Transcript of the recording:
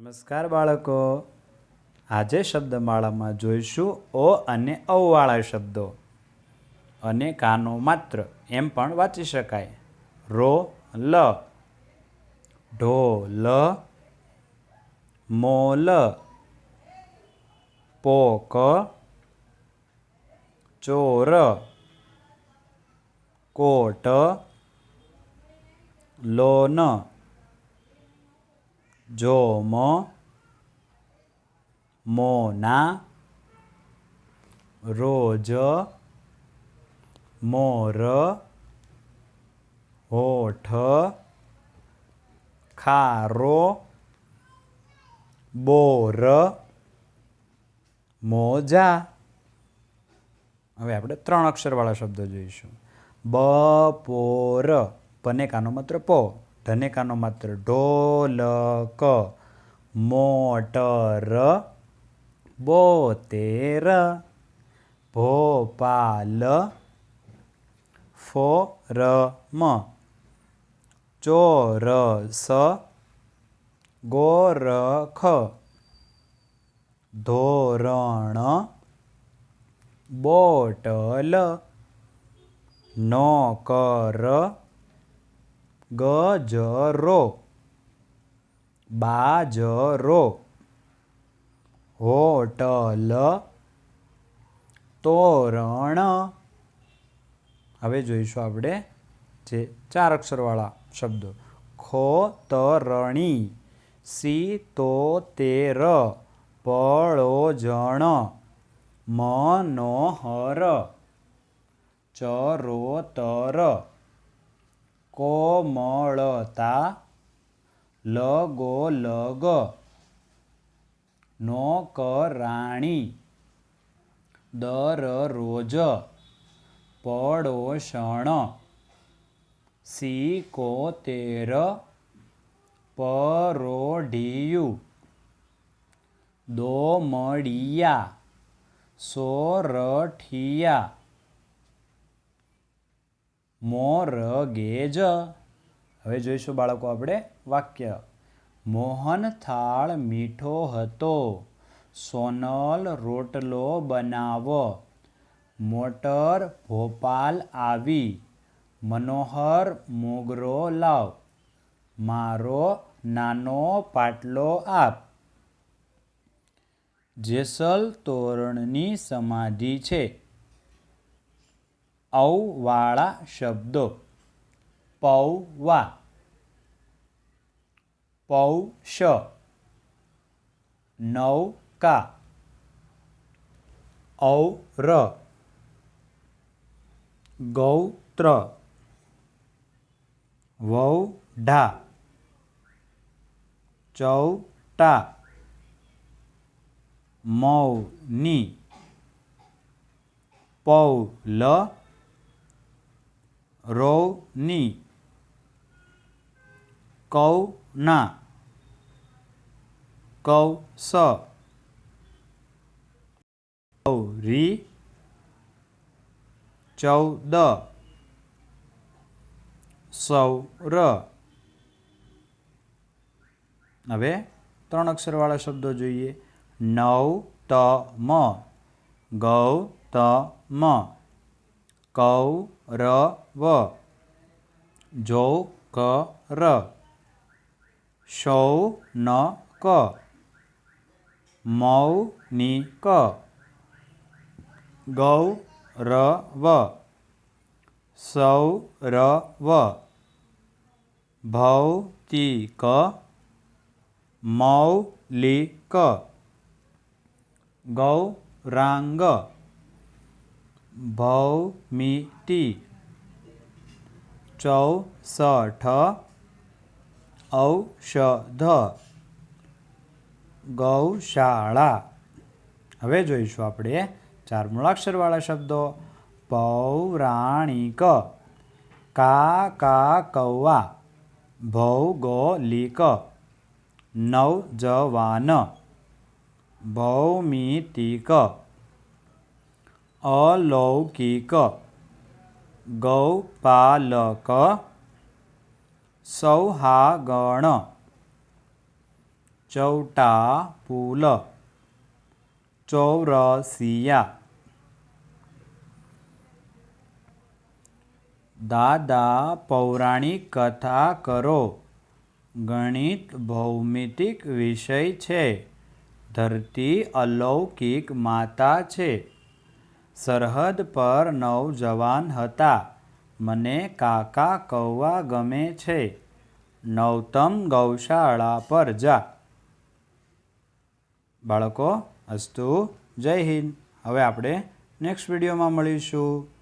નમસ્કાર બાળકો. આજે શબ્દમાળામાં જોઈશું ઓ અને ઔવાળા શબ્દો. અને કાનો માત્ર, એમ પણ વાંચી શકાય. રો, લ. ઢોલ મોલ પોક. ચોર. કોટ. લોન. જોમ મોના રોજ મોર હોઠ ખારો બોર મોજા હવે આપણે ત્રણ અક્ષરવાળા શબ્દો જોઈશું. બપોર પનેકાનો માત્ર પો. ધનેકાનો માત્ર ઢોલક મોટર બોતેર ભોપાલ ફોરમ ચોરસ ગોરખ ધોરણ બોટલ નોકર ગજરો. બાજરો. હોટલ. તોરણ. હવે જોઈશું આપણે જે ચાર અક્ષરવાળા શબ્દો. ખોતરણી. તેર પળોજણ મનોહર. ચરોતર. કોમળતા લગોલગ. નોકરાણી દરરોજ પડોષણ સિકોતેર પરોઢિયું. દોમડિયા સોરઠિયા મોરગેજ હવે જોઈશું બાળકો આપણે વાક્ય. મોહન થાળ મીઠો હતો. સોનલ રોટલો બનાવો. મોટર ભોપાલ આવી. મનોહર મોગરો લાવ. મારો નાનો પાટલો આપ. જેસલ તોરણની સમાધિ છે. ઔવાળા શબ્દો. પૌવા. પૌષ નૌકા. ઔર. ગૌત્ર. વૌઢા. ચૌટા. મૌની. પૌલ. રૌની કૌના. કૌસ. ગૌરી ચૌદ. સૌર. હવે ત્રણ અક્ષરવાળા શબ્દો જોઈએ. નવ ત મ ગૌ ત ગૌતમ. કૌરવ. જોકર. શૌનક. મૌનિક. ગૌરવ. સૌરવ. ભૌતિક. મૌલિક. ગૌરાંગ. ભૌમિતિ. ચૌસઠ ઔષધ. ગૌશાળા. હવે જોઈશું આપણે ચાર મૂળાક્ષરવાળા શબ્દો. પૌરાણિક. કા કા કૌવા ભૌગોલિક. નવજવાન. ભૌમિતિક. અલૌકિક ગૌપાલક સૌહાગણ ચૌટાપુલ ચૌરસિયા દાદા પૌરાણિક કથા કરો ગણિત ભૌમિતિક વિષય છે। ધરતી અલૌકિક માતા છે। સરહદ પર નવજવાન હતા. મને કાકા કૌવા ગમે છે. નવતમ ગૌશાળા પર જા. બાળકો, અસ્તુ, જય હિન્દ. હવે આપણે નેક્સ્ટ વિડીયોમાં મળીશું.